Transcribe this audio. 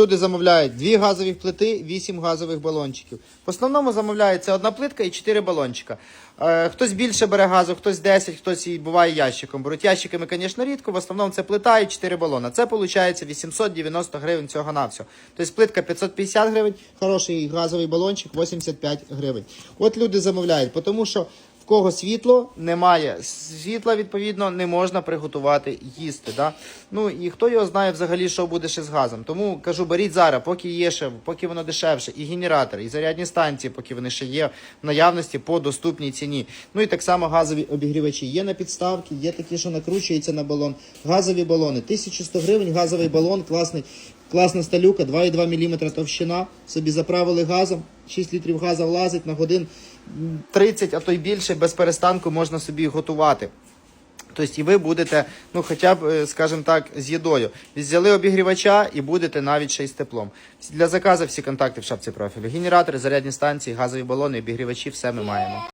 Люди замовляють дві газові плити, вісім газових балончиків. В основному замовляється одна плитка і чотири балончика. Е, хтось більше бере газу, хтось 10, хтось і буває ящиком. Беруть ящиками, звісно, рідко. В основному це плита і 4 балона. Це виходить 890 гривень цього на всього. Тобто плитка 550 гривень, хороший газовий балончик 85 гривень. От люди замовляють, тому що кого світло немає, світла, відповідно, не можна приготувати їсти. Да? Ну і хто його знає взагалі, що буде ще з газом. Тому кажу, беріть зараз, поки є ще, поки воно дешевше, і генератори, і зарядні станції, поки вони ще є в наявності по доступній ціні. Ну і так само газові обігрівачі. Є на підставки, є такі, що накручуються на балон. Газові балони. 1100 гривень, газовий балон, класний. Класна сталюка, 2,2 мм товщина. Собі заправили газом, 6 літрів газу влазить на годин 30, а то й більше без перестанку можна собі готувати. Тобто і ви будете, ну хоча б, е, скажімо так, з їдою. Взяли обігрівача і будете навіть ще й з теплом. Для заказу всі контакти в шапці профілю. Генератори, зарядні станції, газові балони, обігрівачі, все ми маємо.